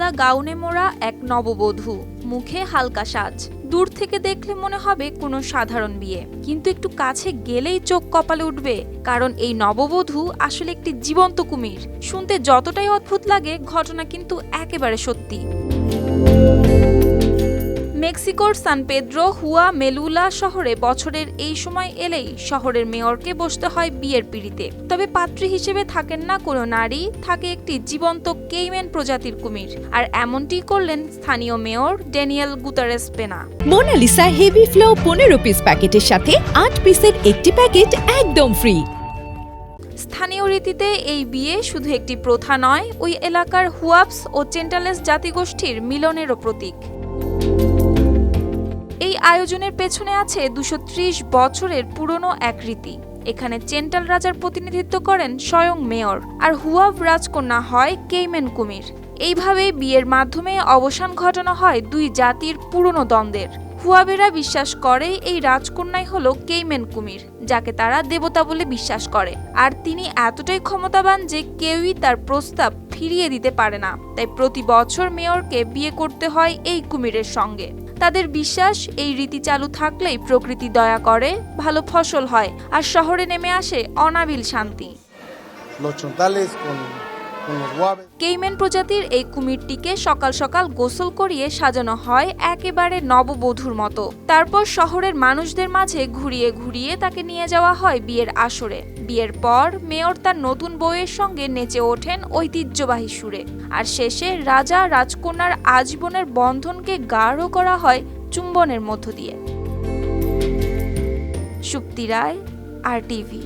সাদা গাউনে মোড়া এক নববধূ। মুখে হালকা সাজ। দূর থেকে দেখলে মনে হবে কোনো সাধারণ বিয়ে। কিন্তু একটু কাছে গেলেই চোখ কপালে উঠবে, কারণ এই নববধূ আসলে একটি জীবন্ত কুমির। শুনতে যতটাই অদ্ভুত লাগে, ঘটনা কিন্তু একেবারে সত্যি। মেক্সিকোর সান পেদ্রো হুয়া মেলুলা শহরে বছরের এই সময় এলেই শহরের মেয়রকে বসতে হয় বিয়ের পিড়িতে। তবে পাত্রী হিসেবে থাকেন না কোনো নারী থাকে একটি জীবন্ত কেইমেন প্রজাতির কুমির। আর এমনটি করলেন স্থানীয় mayor Daniel Gutierrez Pena. Monalisa heavy flow পনেরো পিস প্যাকেটের সাথে আট পিসের একটি প্যাকেট একদম ফ্রি। স্থানীয় রীতিতে এই বিয়ে শুধু একটি প্রথা নয় ওই এলাকার হুয়াপস ও চেন্টালেস জাতিগোষ্ঠীর মিলনেরও প্রতীক। এই আয়োজনের পেছনে আছে দুশো বছরের পুরনো এক রীতি। এখানে চেন্টাল রাজার প্রতিনিধিত্ব করেন স্বয়ং মেয়র। আর হুয়াব রাজকন্যা হয় কেইমেন কুমির। এইভাবেই বিয়ের মাধ্যমে অবসান ঘটানো হয় দুই জাতির পুরনো দ্বন্দ্বের। হুয়াবেরা বিশ্বাস করে এই রাজকন্যাই হল কেইমেন কুমির, যাকে তারা দেবতা বলে বিশ্বাস করে। আর তিনি এতটাই ক্ষমতাবান যে কেউই তার প্রস্তাব ফিরিয়ে দিতে পারে না। তাই প্রতি বছর মেয়রকে বিয়ে করতে হয় এই কুমিরের সঙ্গে। তাদের বিশ্বাস, এই রীতি চালু থাকলেই প্রকৃতি দয়া করে, ভালো ফসল হয়, আর শহরে নেমে আসে অনাবিল শান্তি। কেইমেন প্রজাতির এই কুমিরটিকে সকাল সকাল গোসল করিয়ে সাজানো হয় একেবারে নববধূর মতো। তারপর শহরের মানুষদের মাঝে ঘুরিয়ে ঘুরিয়ে তাকে নিয়ে যাওয়া হয় বিয়ের আসরে। বিয়ের পর মেয়র তার নতুন বউয়ের সঙ্গে নেচে ওঠেন ঐতিহ্যবাহী সুরে। আর শেষে রাজা রাজকন্যার আজীবনের বন্ধনকে গাঢ় করা হয় চুম্বনের মধ্য দিয়ে। সুপ্তি রায়, আর টিভি।